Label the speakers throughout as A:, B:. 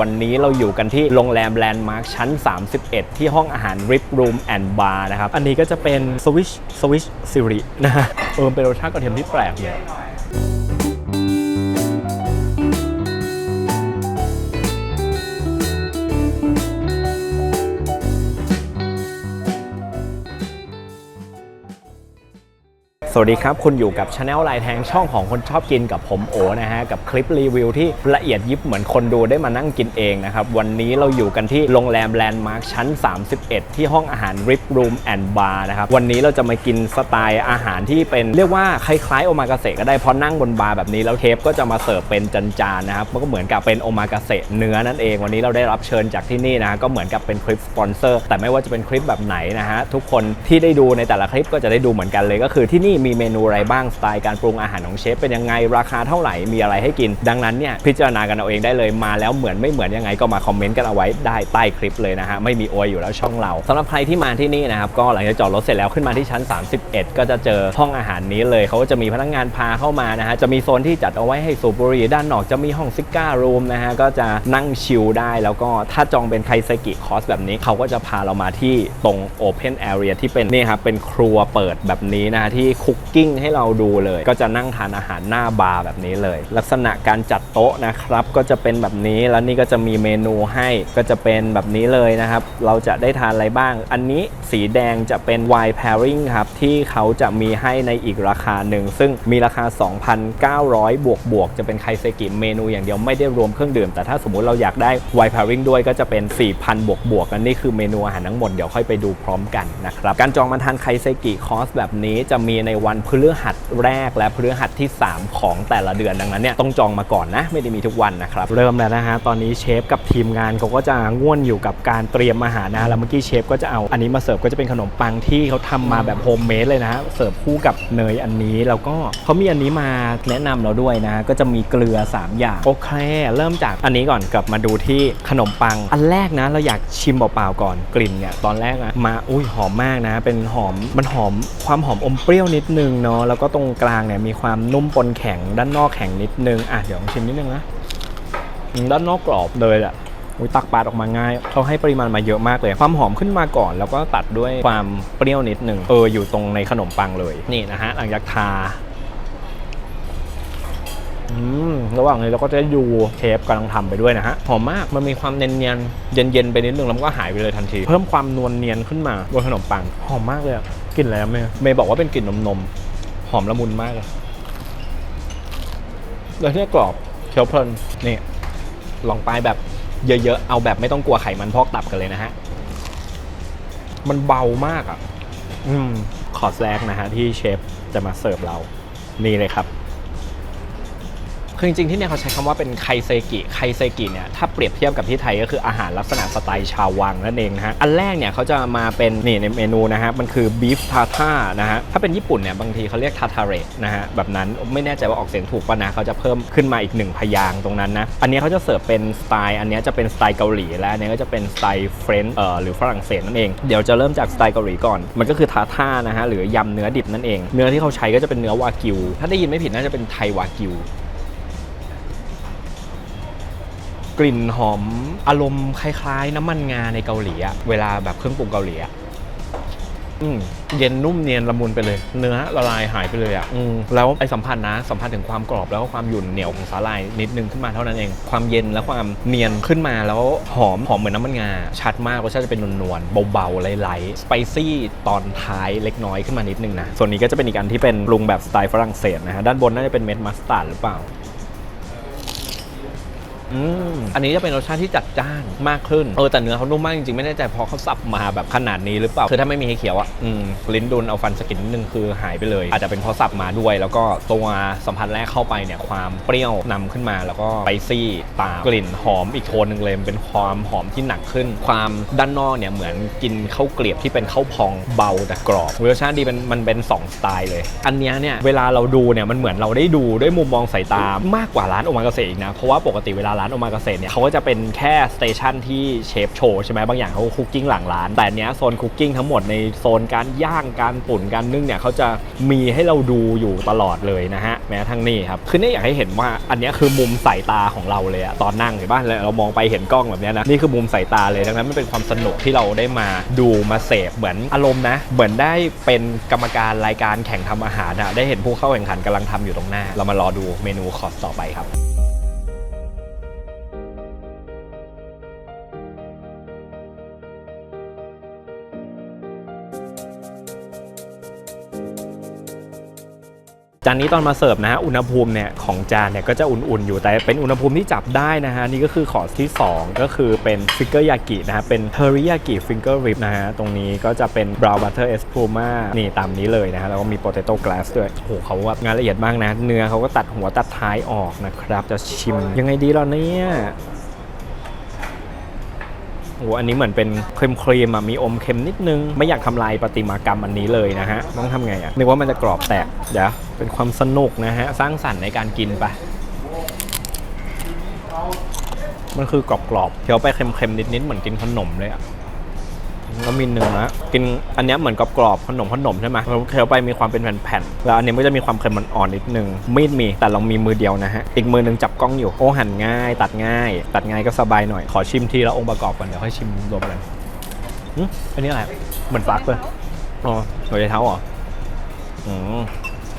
A: วันนี้เราอยู่กันที่โรงแรมแลนด์มาร์คชั้น 31 ที่ห้องอาหาร Rip Room and Bar นะครับ อันนี้ก็จะเป็นสวิชสวิชซิรินะฮะเออเป็นรสชาติกระเทียมที่แปลกเนี่ย สวัสดีครับ คุณอยู่กับช anel ลายแทงช่องของคนชอบกินกับผมโอนะฮะ กับคลิปรีวิวที่ละเอียดยิบเหมือนคนดูได้มานั่งกินเองนะครับ วันนี้เราอยู่กันที่โรงแรมแลนด์มาร์คชั้น 31 ที่ห้องอาหาร Rip Room and Bar นะครับ วันนี้เราจะมากินสไตล์อาหารที่เป็นเรียกว่าคล้ายๆโอมากาเสะก็ได้เพราะนั่งบนบาร์แบบนี้แล้วเทปก็จะมาเสิร์ฟเป็นจานๆนะครับมันก็เหมือนกับเป็นโอมากาเสะเนื้อนั่นเอง วันนี้เราได้รับเชิญจากที่นี่นะฮะก็เหมือนกับเป็นคลิปสปอนเซอร์แต่ไม่ว่าจะเป็นคลิปแบบไหนนะฮะทุกคนที่ได้ดูในแต่ละคลิปก็จะได้ดูเหมือนกันเลยก็คือที่นี่มีเมนูอะไรบ้างสไตล์การปรุงอาหารของเชฟเป็นยังไงราคาเท่าไหร่มีอะไรให้กิน ดังนั้นเนี่ยพิจารณากันเอาเองได้เลยมาแล้วเหมือนไม่เหมือนยังไงก็มาคอมเมนต์กันเอาไว้ได้ใต้คลิปเลยนะฮะไม่มีอวยอยู่แล้วช่องเราสำหรับใครที่มาที่นี่นะครับก็หลังจากจอดรถเสร็จแล้วขึ้นมาที่ชั้น 31 ก็จะเจอห้องอาหารนี้เลยเขาก็จะมีพนักงานพาเข้ามานะฮะจะมีโซนที่จัดเอาไว้ให้สูบบุหรี่ด้านนอกจะมีห้องซิก้ารูมนะฮะก็จะนั่งชิลได้ แล้วก็ถ้าจองเป็นไคเซกิคอสแบบนี้เขาก็จะพาเรามาที่ตรง Open Area ที่เป็นนี่ครับเป็นครัวเปิดแบบนี้นะฮะที่คุกกิ้งให้เราดูเลย ก็จะนั่งทานอาหารหน้าบาร์แบบนี้เลย ลักษณะการจัดโต๊ะนะครับ ก็จะเป็นแบบนี้แล้วนี่ก็จะมีเมนูให้ก็จะเป็นแบบนี้เลยนะครับ เราจะได้ทานอะไรบ้าง อันนี้สีแดงจะเป็น wine pairing ครับ ที่เขาจะมีให้ในอีกราคาหนึ่ง ซึ่งมีราคา 2,900 บวกบวกจะเป็นไคเซกิเมนูอย่างเดียวไม่ได้รวมเครื่องดื่ม แต่ถ้าสมมุติเราอยากได้ wine pairing ด้วยก็จะเป็น 4,000 บวกบวกอันนี้คือเมนูอาหารทั้งหมดเดี๋ยวค่อยไปดูพร้อมกันนะครับการจองมาทานไคเซกิคอสแบบนี้จะมีในวันพฤหัสแรกและพฤหัสที่ 3 ของแต่ละเดือนดังนั้นเนี่ยต้องจองมาก่อนนะ ไม่ได้มีทุกวันนะครับ เริ่มแล้วนะฮะ ตอนนี้เชฟกับทีมงานเขาก็จะง่วนอยู่กับการเตรียมอาหารนะแล้วเมื่อกี้เชฟก็จะเอาอันนี้มาเสิร์ฟก็จะเป็นขนมปังที่เขาทำมาแบบโฮมเมดเลยนะฮะเสิร์ฟคู่กับเนยอันนี้แล้วก็เขามีอันนี้มาแนะนำเราด้วยนะก็จะมีเกลือ 3 อย่างโอเค เริ่มจากอันนี้ก่อนกลับมาดูที่ขนมปัง อันแรกนะ เราอยากชิมเปล่าๆก่อนกลิ่นเนี่ยตอนแรกอะมาอุ้ยหอมมากนะ เป็นหอมมันหอมความหอมอมเปรี้ยวนิดนึงเนาะแล้วก็ตรงกลางเนี่ยมีความนุ่มปนแข็งด้านนอกแข็งนิดนึงอะเดี๋ยวลองชิมนิดนึงนะด้านนอกกรอบเลยแหละอุ้ยตักปาดออกมาง่ายเขาให้ปริมาณมาเยอะมากเลย ความหอมขึ้นมาก่อน แล้วก็ตัดด้วยความเปรี้ยวนิดนึงเอออยู่ตรงในขนมปังเลยนี่นะฮะหลังจากทาอืมระหว่างนี้เราก็จะดูเชฟกำลังทำไปด้วยนะฮะหอมมากมันมีความเนียนๆเย็นๆไปนิดนึงแล้วก็หายไปเลยทันที เพิ่มความนวลเนียนขึ้นมาบนขนมปังหอมมากเลยอะ กลิ่นอะไรเมย์เมย์บอกว่าเป็นกลิ่นนมนมหอมละมุนมากเลยแล้วเนี่กรอบเคี้ยวเพลินนี่ลองไปแบบเยอะๆ เอาแบบไม่ต้องกลัวไขมันพอกตับกันเลยนะฮะ มันเบามากอะ อืม ขอแซกนะฮะ ที่เชฟจะมาเสิร์ฟเรา นี่เลยครับ คือจริงๆที่เนี่ยเขาใช้คำว่าเป็นไคเซกิ ไคเซกิเนี่ยถ้าเปรียบเทียบกับที่ไทยก็คืออาหารลักษณะสไตล์ชาววังนั่นเองนะฮะ อันแรกเนี่ยเขาจะมาเป็นนี่ในเมนูนะฮะ มันคือบีฟทาท่านะฮะ ถ้าเป็นญี่ปุ่นเนี่ยบางทีเขาเรียกทาทาเรนะฮะแบบนั้นไม่แน่ใจว่าออกเสียงถูกป่ะนะเขาจะเพิ่มขึ้นมาอีกหนึ่งพยางตรงนั้นนะ อันนี้เขาจะเสิร์ฟเป็นสไตล์อันนี้จะเป็นสไตล์เกาหลีและอันนี้ก็จะเป็นสไตล์เฟรนช์เอ่อหรือฝรั่งเศสนั่นเอง เดี๋ยวจะเริ่มจากสไตล์เกาหลีก่อน มันก็คือทาท่านะฮะหรือยำเนื้อดิบนั่นเอง เนื้อที่เขาใช้ก็จะเป็นเนื้อวากิว ถ้าได้ยินไม่ผิดน่าจะเป็นไทยวากิว ลิ่นหอมอารมณ์คล้ายๆ น้ำมันงาในเกาหลีอะเวลาแบบเครื่องปรุงเกาหลีอะอืมเย็นนุ่มเนียนละมุนไปเลย เนื้อละลายหายไปเลยอะอืมแล้วไอสัมผัสนะสัมผัสถึงความกรอบแล้วก็ความหยุ่นเหนียวของสาหร่ายนิดนึงขึ้นมาเท่านั้นเอง ความเย็นและความเนียนขึ้นมาแล้วหอมหอมเหมือนน้ำมันงา ชัดมากรสชาติจะเป็นนวลๆเบาๆไล่ๆสไปซี่ตอนท้ายเล็กน้อยขึ้นมานิดนึงนะส่วนนี้ก็จะเป็นอีกอันที่เป็นปรุงแบบสไตล์ฝรั่งเศสนะฮะด้านบนน่าจะเป็นเม็ดมัสตาร์ดหรือเปล่า อันนี้จะเป็นรสชาติที่จัดจ้านมากขึ้นเออแต่เนื้อเขานุ่มมากจริงๆไม่แน่ใจเพราะเขาสับมาแบบขนาดนี้หรือเปล่าคือถ้าไม่มีให้เขียวอะอืมลิ้นดุนเอาฟันสกินนิดนึงคือหายไปเลย อาจจะเป็นเพราะสับมาด้วย แล้วก็ตัวสัมผัสแรกเข้าไปเนี่ยความเปรี้ยวนำขึ้นมา แล้วก็ไปซี่ตามกลิ่นหอมอีกโทนหนึ่งเลยมันเป็นความหอมที่หนักขึ้น ความด้านนอกเนี่ยเหมือนกินข้าวเกลียบที่เป็นข้าวพองเบาแต่กรอบรสชาติดีเป็นมันเป็นสองสไตล์เลย อันเนี้ยเนี่ยเวลาเราดูเนี่ยมันเหมือนเราได้ดูด้วยมุมมองสายตามากกว่าร้านโอมากาเสะอีกนะเพราะว่าปกติเวลาร้านโอมากาเสะเนี่ยเขาก็จะเป็นแค่สเตชันที่เชฟโชว์ใช่ไหมบางอย่างเขาคุกกิ้งหลังร้าน แต่เนี้ยโซนคุกกิ้งทั้งหมดในโซนการย่างการปุ่นการนึ่งเนี่ยเขาจะมีให้เราดูอยู่ตลอดเลยนะฮะ แม้ทั้งนี้ครับคือเนี่ยอยากให้เห็นว่าอันนี้คือมุมสายตาของเราเลยอะตอนนั่งเห็นป่ะแล้วเรามองไปเห็นกล้องแบบนี้นะนี่คือมุมสายตาเลยดังนั้นมันเป็นความสนุกที่เราได้มาดูมาเสพเหมือนอารมณ์นะ เหมือนได้เป็นกรรมการรายการแข่งทำอาหารอะได้เห็นผู้เข้าแข่งขันกำลังทำอยู่ตรงหน้า เรามารอดูเมนูคอร์สต่อไปครับ จานนี้ตอนมาเสิร์ฟนะฮะอุณหภูมิเนี่ยของจานเนี่ยก็จะอุ่นๆอยู่แต่เป็นอุณหภูมิที่จับได้นะฮะนี่ก็คือขอร์สที่ 2 ก็คือเป็นฟิงเกอร์ยากินะฮะเป็นเทอริยากิฟิงเกอร์ริบนะฮะตรงนี้ก็จะเป็นบราวน์บัตเตอร์เอสพูม่านี่ตามนี้เลยนะฮะแล้วก็มีโปเตโต้กลาสด้วยโอ้โหเขาแบบงานละเอียดมากนะ เนื้อเขาก็ตัดหัวตัดท้ายออกนะครับ จะชิมยังไงดีล่ะเนี่ย โอ้อันนี้เหมือนเป็นครีมครีมอะมีอมเค็มนิดนึง ไม่อยากทำลายประติมากรรมอันนี้เลยนะฮะต้องทำไงอะนึกว่ามันจะกรอบแตกเดี๋ยวเป็นความสนุกนะฮะสร้างสรรค์ในการกินไปมันคือกรอบๆเคี้ยวไปเค็มๆนิดๆเหมือนกินขนมเลยอะ แล้วมีเนื้อกินอันนี้เหมือนกรอบๆขนมขนมใช่ไหมเคี้ยวไปมีความเป็นแผ่นๆแล้วอันนี้มันก็จะมีความเค็มมันอ่อนนิดนึงมีดมีแต่เรามีมือเดียวนะฮะอีกมือหนึงจับกล้องอยู่โอ้หั่นง่าย ตัดง่าย ตัดง่ายก็สบายหน่อยขอชิมทีละองค์ประกอบก่อนเดี๋ยวค่อยชิมรวมกันอันนี้อะไรเหมือนฟักเลยอ๋อหัวใจเท้าเหรออืม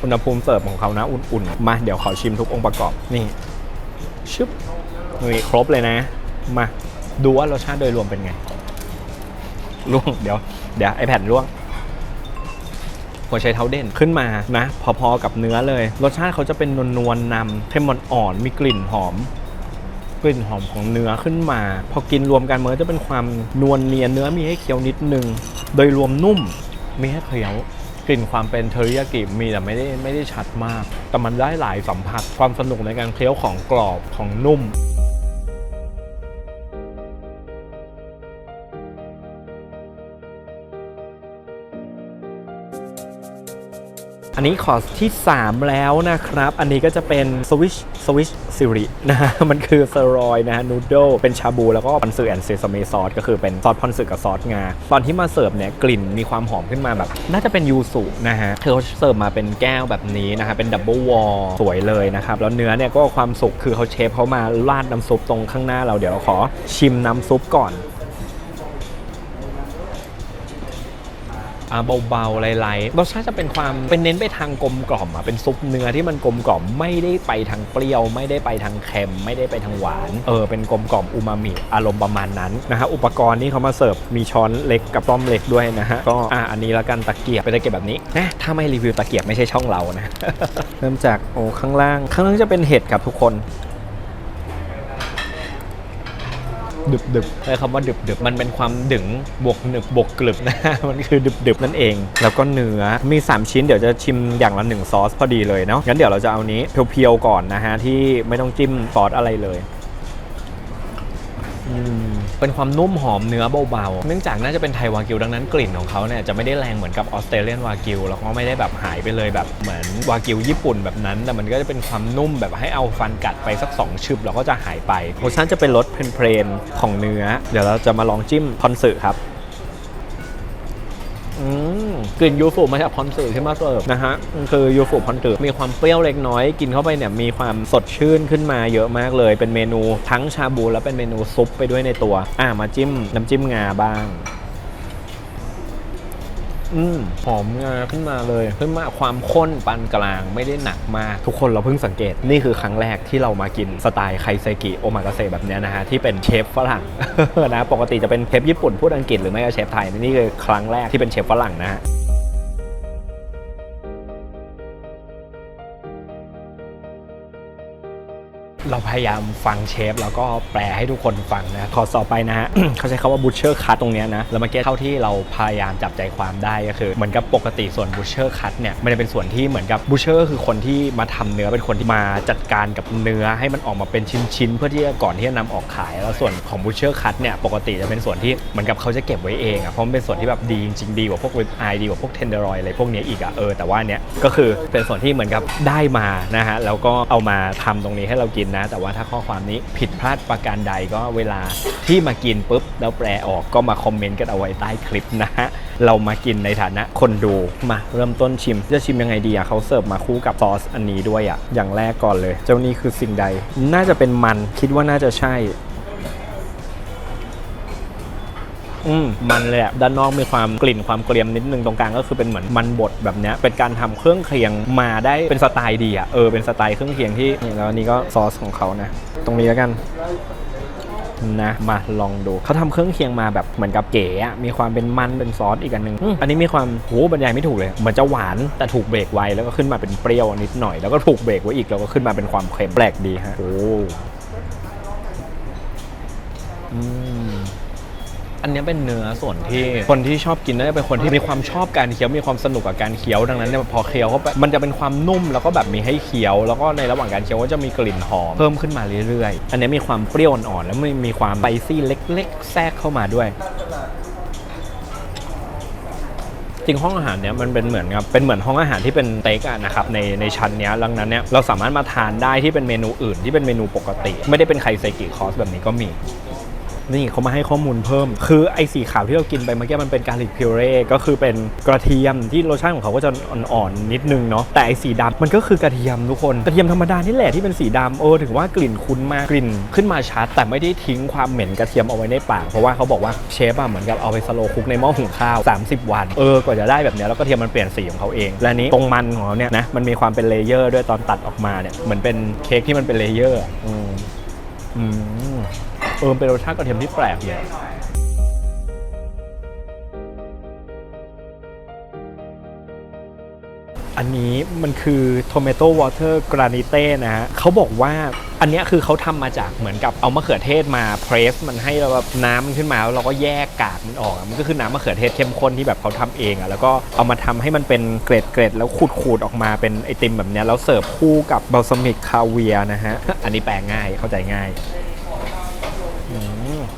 A: อุณหภูมิเสิร์ฟของเขานะอุ่นๆมาเดี๋ยวขอชิมทุกองค์ประกอบนี่ชึบมีครบเลยนะ มาดูว่ารสชาติโดยรวมเป็นไง ล่วงเดี๋ยวเดี๋ยวไอแผ่นล่วงหัวไชเท้าเด่นขึ้นมานะ พอๆกับเนื้อเลย รสชาติเขาจะเป็นนวลๆนำเค็มอ่อนๆมีกลิ่นหอมกลิ่นหอมของเนื้อขึ้นมา พอกินรวมกันมันก็จะเป็นความนวลเนียนเนื้อมีให้เคี้ยวนิดนึง โดยรวมนุ่มมีให้เคี้ยวกลิ่นความเป็นเทอริยากิมีแต่ไม่ได้ไม่ได้ชัดมาก แต่มันได้หลายสัมผัสความสนุกในการเคี้ยวของกรอบของนุ่ม อันนี้ขอที่ 3 แล้วนะครับ อันนี้ก็จะเป็นสวิชสวิชซิรินะฮะมันคือเซอรอยนะฮะนูโดเป็นชาบู แล้วก็พอนสึแอนเซซามิซอสก็คือเป็นซอสพอนสึกับซอสงา ตอนที่มาเสิร์ฟเนี่ยกลิ่นมีความหอมขึ้นมาแบบ น่าจะเป็นยูสุนะฮะคือเขาเสิร์ฟมาเป็นแก้วแบบนี้นะฮะเป็นดับเบิลวอลสวยเลยนะครับ แล้วเนื้อเนี่ยก็ความสุกคือเขาเชฟเขามาราดน้ำซุปตรงข้างหน้าเราเดี๋ยวเราขอชิมน้ำซุปก่อน อ่า เบาๆไหลๆรสชาติจะเป็นความเป็นเน้นไปทางกลมกล่อมอะเป็นซุปเนื้อที่มันกลมกล่อมไม่ได้ไปทางเปรี้ยว ไม่ได้ไปทางเค็ม ไม่ได้ไปทางหวานเออเป็นกลมกล่อมอูมามิอารมณ์ประมาณนั้นนะฮะอุปกรณ์นี่เขามาเสิร์ฟมีช้อนเล็กกับต้อมเล็กด้วยนะฮะก็อ่าอันนี้ละกันตะเกียบเป็นตะเกียบแบบนี้นะถ้าไม่รีวิวตะเกียบไม่ใช่ช่องเรานะเริ่มจากโอ้ข้างล่าง ข้างล่างจะเป็นเห็ดครับทุกคน ดึบดึบใช้คำว่าดึบดึบมันเป็นความดึงบวกหนึบบวกกลึบนะ มันคือดึบดึบนั่นเอง แล้วก็เนื้อมี 3 ชิ้นเดี๋ยวจะชิมอย่างละหนึ่งซอสพอดีเลยเนาะงั้นเดี๋ยวเราจะเอานี้เพียวๆก่อนนะฮะที่ไม่ต้องจิ้มซอสอะไรเลยอืม เป็นความนุ่มหอมเนื้อเบาๆ เนื่องจากน่าจะเป็นไทยวากิวดังนั้นกลิ่นของเขาเนี่ยจะไม่ได้แรงเหมือนกับออสเตรเลียนวากิวแล้วก็ไม่ได้แบบหายไปเลยแบบเหมือนวากิวญี่ปุ่นแบบนั้น แต่มันก็จะเป็นความนุ่มแบบให้เอาฟันกัดไปสัก 2ชึบแล้วก็จะหายไปรสชาติจะเป็นรสเพลนๆของเนื้อ เดี๋ยวเราจะมาลองจิ้มคอนสึครับ กลิ่นยูสุมาจากพอนสึที่มาเสิร์ฟนะฮะมันคือยูสุพอนสึมีความเปรี้ยวเล็กน้อยกินเข้าไปเนี่ยมีความสดชื่นขึ้นมาเยอะมากเลย เป็นเมนูทั้งชาบูแล้วเป็นเมนูซุปไปด้วยในตัว อะมาจิ้มน้ำจิ้มงาบ้างอืมหอมงาขึ้นมาเลยขึ้นมาความข้นปานกลางไม่ได้หนักมากทุกคนเราเพิ่งสังเกต นี่คือครั้งแรกที่เรามากินสไตล์ไคเซกิโอมากาเสะแบบเนี้ยนะฮะ ที่เป็นเชฟฝรั่งนะปกติจะเป็นเชฟญี่ปุ่นพูดอังกฤษหรือไม่ก็เชฟไทย นี่คือครั้งแรกที่เป็นเชฟฝรั่งนะฮะ เราพยายามฟังเชฟแล้วก็แปลให้ทุกคนฟังนะขอสอบไปนะฮะ เขาใช้คาว่าบูชเชอร์คัตตรงนี้นะ แล้วเมื่อกี้เท่าที่เราพยายามจับใจความได้ก็คือ เหมือนกับปกติส่วนบูชเชอร์คัตเนี่ยมันจะเป็นส่วนที่เหมือนกับบูชเชอร์คือคนที่มาทำเนื้อเป็นคนที่มาจัดการกับเนื้อให้มันออกมาเป็นชิ้นๆเพื่อที่จะก่อนที่จะนำออกขาย แล้วส่วนของบูชเชอร์คัตเนี่ยปกติจะเป็นส่วนที่เหมือนกับเขาจะเก็บไว้เองอะเพราะมันเป็นส่วนที่แบบดีจริงๆดีกว่าพวกริบอายดีกว่าพวกเทนเดอร์รอยอะไรพวกนี้อีกอะเออแต่ว่าเนี้ยก็คือเป็นส่วนที่เหมือนกับได้มานะฮะแล้วก็เอามาทำตรงนี้ให้เรากินนะแต่ว่าถ้าข้อความนี้ผิดพลาดประการใดก็เวลาที่มากินปุ๊บแล้วแปลออกก็มาคอมเมนต์กันเอาไว้ใต้คลิปนะฮะเรามากินในฐานะคนดูมาเริ่มต้นชิม จะชิมยังไงดีอะเขาเสิร์ฟมาคู่กับซอสอันนี้ด้วยอะอย่างแรกก่อนเลย เจ้านี่คือสิ่งใด น่าจะเป็นมันคิดว่าน่าจะใช่ อืมมันเลยอะด้านนอกมีความกลิ่นความเกรียมนิดนึงตรงกลางก็คือเป็นเหมือนมันบดแบบเนี้ยเป็นการทำเครื่องเคียงมาได้เป็นสไตล์ดีอะเออเป็นสไตล์เครื่องเคียงที่นี่แล้วอันนี้ก็ซอสของเขานะ ตรงนี้แล้วกัน นะมาลองดูเขาทำเครื่องเคียงมาแบบเหมือนกับเก๋อะมีความเป็นมันเป็นซอสอีกอันหนึงอืมอันนี้มีความโหบรรยายไม่ถูกเลยเหมือนจะหวานแต่ถูกเบรกไว้แล้วก็ขึ้นมาเป็นเปรี้ยวนิดหน่อย แล้วก็ถูกเบรกไว้อีกแล้วก็ขึ้นมาเป็นความเค็มแปลกดีฮะโอ้อื นเนี้ยเป็นเนื้อส่วนที่คนที่ชอบกินน่าจะเป็นคนที่มีความชอบการเคี้ยวมีความสนุกกับการเคี้ยวดังนั้นเนี่ยพอเคี้ยวเข้าไปมันจะเป็นความนุ่มแล้วก็แบบมีให้เคี้ยว แล้วก็ในระหว่างการเคี้ยวก็จะมีกลิ่นหอมเพิ่มขึ้นมาเรื่อยๆ อันนี้มีความเปรี้ยวอ่อนๆแล้วมันมีความไปซี่เล็ก ๆ แทรกเข้ามาด้วยจริงห้องอาหารเนี้ยมันเป็นเหมือนกับเป็นเหมือนห้องอาหารที่เป็นเต็กอะนะครับในในชั้นเนี้ยดังนั้นเนี่ยเราสามารถมาทานได้ที่เป็นเมนูอื่นที่เป็นเมนูปกติ ไม่ได้เป็นไคเซกิคอสแบบนี้ก็มี นี่เขามาให้ข้อมูลเพิ่ม คือไอ้สีขาวที่เรากินไปเมื่อกี้มันเป็นการลิกพิวเร่ก็คือเป็นกระเทียมที่รสชาติของเขาก็จะอ่อนๆนิดนึงเนาะแต่ไอ้สีดำมันก็คือกระเทียมทุกคนกระเทียมธรรมดานี่แหละที่เป็นสีดำเออถึงว่ากลิ่นคุ้นมากกลิ่นขึ้นมาชัด แต่ไม่ได้ทิ้งความเหม็นกระเทียมเอาไว้ในปากเพราะว่าเขาบอกว่าเชฟอะเหมือนกับเอาไปสโลคุกในหม้อหุงข้าว 30 วันเออกว่าจะได้แบบเนี้ยแล้วกระเทียมมันเปลี่ยนสีของเขาเอง และนี้ตรงมันของเขาเนี่ยนะมันมีความเป็นเลเยอร์ด้วยตอนตัดออกมาเนี่ยเหมือนเป็นเค้กที่มันเป็นเลเยอร์อืมอืม เออเป็นรสชาติกระเทียมที่แปลกเลยอันนี้มันคือ Tomato Water Granite นะฮะเขาบอกว่าอันนี้คือเขาทำมาจากเหมือนกับเอามะเขือเทศมาเพรส มันให้เราแบบน้ำมันขึ้นมาแล้วเราก็แยกกากมันออก มันก็คือน้ำมะเขือเทศเข้มข้นที่แบบเขาทำเองอะแล้วก็เอามาทำให้มันเป็นเกรดเกรดแล้วขูดขูดออกมาเป็นไอติมแบบนี้แล้วเสิร์ฟคู่กับบัลซามิกคาเวียนะฮะอันนี้แปลง่ายเข้าใจง่าย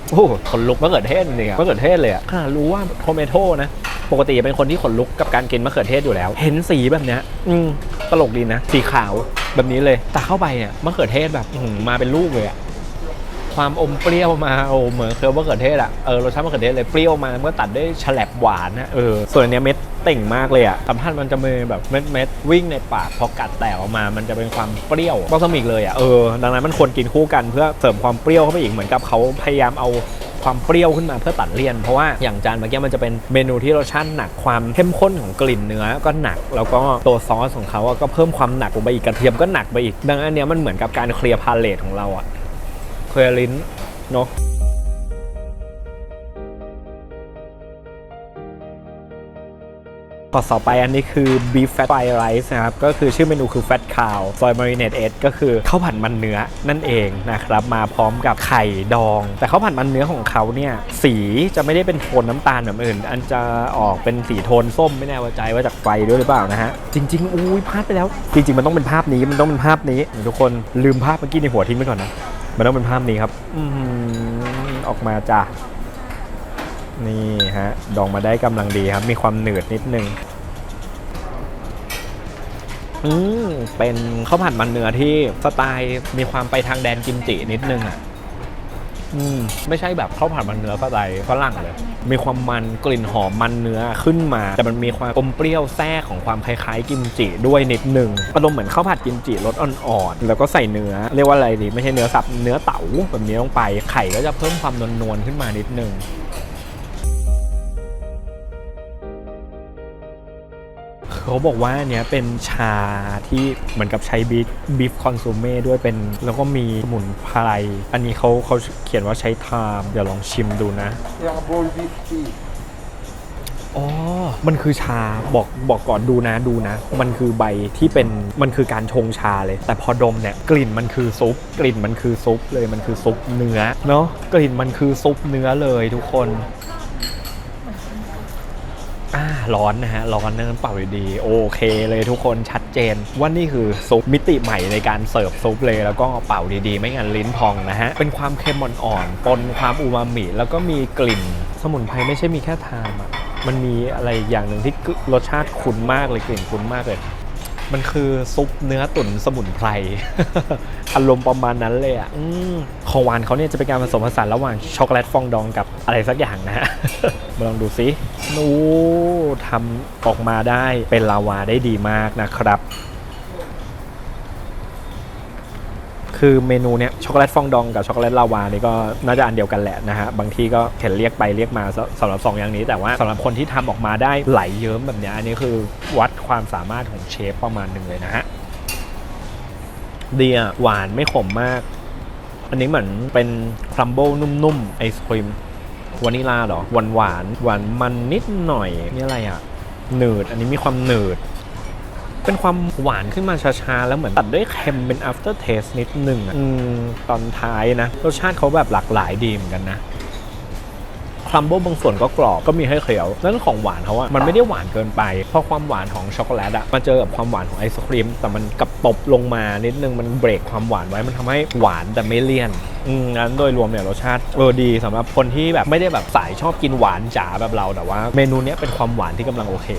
A: โอ้โหขนลุกมะเขือเทศเนี่ยมะเขือเทศเลยอะขนาดรู้ว่าโทเมโต้นะ ปกติเป็นคนที่ขนลุกกับการกินมะเขือเทศอยู่แล้ว เห็นสีแบบเนี้ยอืมตลกดีนะ สีขาวแบบนี้เลยแต่เข้าไปเนี่ยมะเขือเทศแบบอื้อหือมาเป็นลูกเลยอะความอมเปรี้ยวมาโอ้เหมือนเคี้ยวมะเขือเทศอะเออรสชาติมะเขือเทศเลยเปรี้ยวมาเมื่อตัดด้วยฉลับหวานนะเออส่วนอันเนี้ยเม็ด เต่งมากเลยอะสัมผัสมันจะมีแบบเม็ดเม็ดๆวิ่งในปากพอกัดแตกออกมา มันจะเป็นความเปรี้ยวบอสมิกเลยอะเออดังนั้นมันควรกินคู่กันเพื่อเสริมความเปรี้ยวเข้าไปอีกเหมือนกับเขาพยายามเอาความเปรี้ยวขึ้นมาเพื่อตัดเลี่ยน เพราะว่าอย่างจานเมื่อกี้มันจะเป็นเมนูที่รสชาติหนักความเข้มข้นของกลิ่นเนื้อก็หนัก แล้วก็ตัวซอสของเขาก็เพิ่มความหนักลงไปอีกกระเทียมก็หนักไปอีก ดังนั้นเนี้ยมันเหมือนกับการเคลียร์พาเลตของเราอะเคลียร์ลิ้นเนาะ ต่อไปอันนี้คือ beef fat fried rice นะครับ ก็คือชื่อเมนูคือ fat cow soy marinade egg ก็คือข้าวผัดมันเนื้อนั่นเองนะครับ มาพร้อมกับไข่ดอง แต่ข้าวผัดมันเนื้อของเขาเนี่ย สีจะไม่ได้เป็นโทนน้ำตาลแบบอื่น อันจะออกเป็นสีโทนส้มไม่แน่ใจว่าจากไฟด้วยหรือเปล่านะฮะ จริง ๆ อุ้ยพลาดไปแล้ว จริง ๆ มันต้องเป็นภาพนี้มันต้องเป็นภาพนี้ ทุกคนลืมภาพเมื่อกี้ในหัวทิ้งไปก่อนนะมันต้องเป็นภาพนี้ครับอืมออกมาจ้ะนี่ฮะ ดองมาได้กำลังดีครับ มีความหนืดนิดนึง อืมเป็นข้าวผัดมันเนื้อที่สไตล์มีความไปทางแดนกิมจินิดนึงอะอืมไม่ใช่แบบข้าวผัดมันเนื้อสไตล์ฝรั่งเลย มีความมันกลิ่นหอมมันเนื้อขึ้นมา แต่มันมีความอมเปรี้ยวแทรกของความคล้ายๆกิมจิด้วยนิดนึงอารมณ์เหมือนข้าวผัดกิมจิรสอ่อนๆแล้วก็ใส่เนื้อ เรียกว่าอะไรดีไม่ใช่เนื้อสับเนื้อเต๋าแบบนี้ลงไปไข่ก็จะเพิ่มความนวลๆขึ้นมานิดนึง เขาบอกว่าอันเนี้ยเป็นชาที่เหมือนกับใช้บีฟบีฟคอนซูเม่ด้วยเป็น แล้วก็มีสมุนไพรอันนี้เขาเขาเขียนว่าใช้ไทม์เดี๋ยวลองชิมดูนะ
B: Yeah, bowl beef tea.
A: อ๋อ มันคือชาบอกบอกก่อนดูนะดูนะ มันคือใบที่เป็นมันคือการชงชาเลย แต่พอดมเนี่ยกลิ่นมันคือซุป กลิ่นมันคือซุปเลยมันคือซุปเนื้อเนาะกลิ่นมันคือซุปเนื้อเลยทุกคนอ่า ร้อนนะฮะ ร้อนเนะน้ำเปล่าดีโอเคเลยทุกคนชัดเจน ว่านี่คือซุปมิติใหม่ในการเสิร์ฟซุปเลย แล้วก็เป่าดีๆ ไม่งั้นลิ้นพองนะฮะ เป็นความเค็มอ่อนๆปนความอูมามิแล้วก็มีกลิ่น สมุนไพรไม่ใช่มีแค่ทามอะมันมีอะไรอย่างหนึ่งที่รสชาติคุ้นมากเลยกลิ่นคุ้นมากเลย มันคือซุปเนื้อตุ๋นสมุนไพร อารมณ์ประมาณนั้นเลยอะอของหวานเขาเนี่ยจะเป็นการผสมผสานระหว่างช็อกโกแลตฟองดองกับอะไรสักอย่างนะฮะ มาลองดูสินูทำออกมาได้เป็นลาวาได้ดีมากนะครับ คือเมนูเนี้ยช็อกโกแลตฟองดองกับช็อกโกแลตลาวานี่ก็น่าจะอันเดียวกันแหละนะฮะบางทีก็เห็นเรียกไปเรียกมาสำหรับสองอย่างนี้ แต่ว่าสำหรับคนที่ทำออกมาได้ไหลเยิ้มแบบนี้อันนี้คือวัดความสามารถของเชฟประมาณหนึ่งเลยนะฮะดีอะหวานไม่ขมมาก อันนี้เหมือนเป็นครัมเบิลนุ่มๆไอศครีมวานิลาหรอหวานหวานหวานมันนิดหน่อยนี่อะไรอะหนืด อันนี้มีความหนืด เป็นความหวานขึ้นมาช้าๆ แล้วเหมือนตัดด้วยเค็มเป็น after taste นิดหนึ่งอะอืมตอนท้ายนะ รสชาติเขาแบบหลากหลายดีเหมือนกันนะครัมเบิลบางส่วนก็กรอบก็มีให้เขียวแล้วของหวานเขาอะมันไม่ได้หวานเกินไป เพราะความหวานของช็อกโกแลตอะมาเจอกับความหวานของไอศครีม แต่มันกับตบลงมานิดนึงมันเบรกความหวานไว้มันทำให้หวานแต่ไม่เลี่ยนอืมงั้นโดยรวมเนี่ยรสชาติเออดีสำหรับคนที่แบบไม่ได้แบบสายชอบกินหวานจ๋าแบบเราแต่ว่า เมนูเนี้ยเป็นความหวานที่กำลังโอเค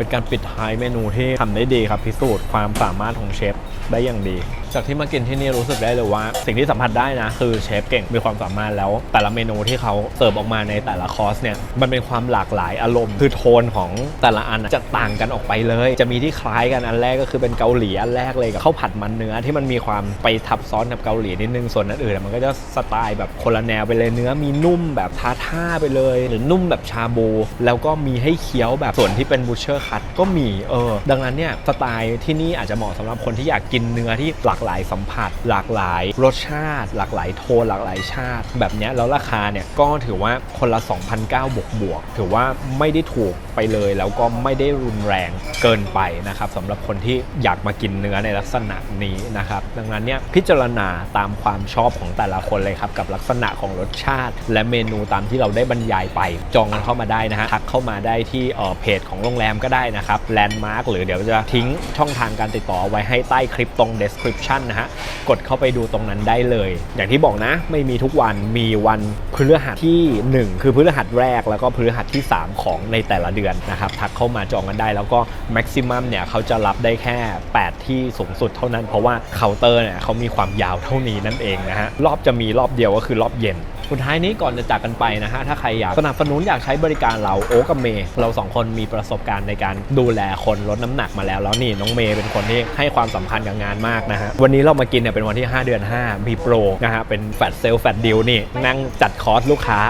A: เป็นการปิดท้ายเมนูที่ทำได้ดีครับพิสูจน์ความสามารถของเชฟได้อย่างดี จากที่มากินที่นี่รู้สึกได้เลยว่า สิ่งที่สัมผัสได้นะ คือเชฟเก่งมีความสามารถแล้ว แต่ละเมนูที่เขาเสิร์ฟออกมาในแต่ละคอร์สเนี่ยมันเป็นความหลากหลายอารมณ์ คือโทนของแต่ละอันจะต่างกันออกไปเลย จะมีที่คล้ายกันอันแรกก็คือเป็นเกาหลีอันแรกเลยกับข้าวผัดมันเนื้อที่มันมีความไปทับซ้อนกับเกาหลีนิดนึงส่วนอันอื่นมันก็จะสไตล์แบบคนละแนวไปเลยเนื้อมีนุ่มแบบทาท่าไปเลย หรือนุ่มแบบชาบู แล้วก็มีให้เคี้ยวแบบส่วนที่เป็นบูชเชอร์คัตก็มีเออดังนั้นเนี่ยสไตล์ที่นี่อาจจะเหมาะสำหรับคนที่อยากกินเนื้อที่หลากหลายสัมผัส หลากหลายรสชาติ หลากหลายโทนหลากหลายชาติ แบบนี้แล้วราคาเนี่ยก็ถือว่าคนละ2,009บวกบวกถือว่าไม่ได้ถูกไปเลยแล้วก็ไม่ได้รุนแรงเกินไปนะครับสำหรับคนที่อยากมากินเนื้อในลักษณะนี้นะครับ ดังนั้นเนี่ยพิจารณาตามความชอบของแต่ละคนเลยครับกับลักษณะของรสชาติ และเมนูตามที่เราได้บรรยายไป จองกันเข้ามาได้นะฮะทักเข้ามาได้ที่เออเพจของโรงแรมก็ได้นะครับแลนด์มาร์กหรือเดี๋ยวจะทิ้งช่องทางการติดต่อไว้ให้ใต้คลิปตรง description นะฮะกดเข้าไปดูตรงนั้นได้เลย อย่างที่บอกนะไม่มีทุกวันมีวันพฤหัสที่ 1 คือพฤหัสแรกแล้วก็พฤหัสที่ 3 ของในแต่ละเดือนนะครับทักเข้ามาจองกันได้ แล้วก็แม็กซิมัมเนี่ยเขาจะรับได้แค่ 8 ที่สูงสุดเท่านั้น เพราะว่าเคาน์เตอร์เนี่ยเขามีความยาวเท่านี้นั่นเองนะฮะรอบจะมีรอบเดียวก็คือรอบเย็นสุดท้ายนี้ก่อนจะจากกันไปนะฮะถ้าใครอยากสนับสนุนอยากใช้บริการเราโอ๊กกับเมย์เราสองคนมีประสบการณ์ในการดูแลคนลดน้ำหนักมาแล้วแล้วนี่น้องเมย์เป็นคนที่ให้ความสำคัญกับงานมากนะฮะวันนี้เรามากินเนี่ยเป็นวันที่ 5 เดือน 5 มีโปรนะฮะเป็นแฟตเซลแฟตดิวนี่นั่งจัดคอร์สลูกค้า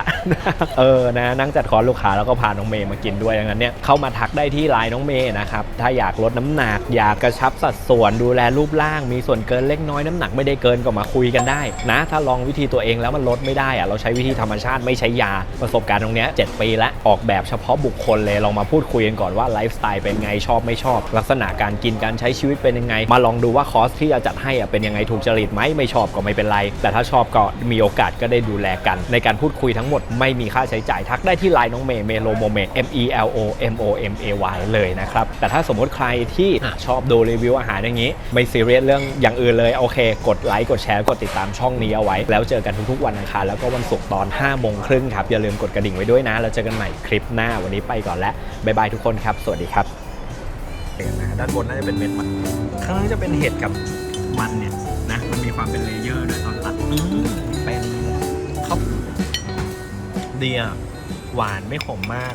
A: เออนะนั่งจัดคอร์สลูกค้าแล้วก็พาน้องเมย์มากินด้วยดังนั้นเนี่ยเข้ามาทักได้ที่ไลน์น้องเมย์นะครับ ถ้าอยากลดน้ำหนัก อยากกระชับสัดส่วนดูแลรูปร่าง มีส่วนเกินเล็กน้อยน้ำหนักไม่ได้เกินก็มาคุยกันได้นะ ถ้าลองวิธีตัวเองแล้วมันลดไม่ได้อะเราใช้วิธีธรรมชาติไม่ใช้ยาประสบการณ์ตรงเนี้ย7ปีล้วออกแบบเฉพาะบุคคลเลยลองมาพูดคุยกันก่อนว่าไลฟ์สไตล์เป็นไงชอบไม่ชอบ ลักษณะการกินการใช้ชีวิตเป็นยังไง มาลองดูว่าคอสที่จะจัดให้อะเป็นยังไงถูกจริตไหมไม่ชอบก็ไม่เป็นไร แต่ถ้าชอบก็มีโอกาสก็ได้ดูแลกัน ในการพูดคุยทั้งหมดไม่มีค่าใช้จ่ายทักได้ที่ไลน์น้องเมย์เมโลโมเม M E L O M O M A Y เลยนะครับ แต่ถ้าสมมติใครที่อะชอบดูรีวิวอาหารอย่างนี้ ไม่ซีเรียสเรื่องอย่างอื่นเลย โอเค กดไลค์กดแชร์กดติดตามช่องนี้เอาไว้ แล้วเจอกันทุกๆวันอังคารแล้วก็วันศุกร์ตอน5โมงครึ่งครับ อย่าลืมกดกระดิ่งไว้ด้วยนะ แล้วเจอกันใหม่คลิปหน้าวันนี้ไปก่อนแล้วบ๊ายบายทุกคนครับ สวัสดีครับด้านบนน่าจะเป็นเม็ดมันข้างล่างจะเป็นเห็ดกับมันเนี่ยนะมันมีความเป็นเลเยอร์ด้วยตอนตัดอืมเป็นข้าวดีอะหวานไม่ขมมาก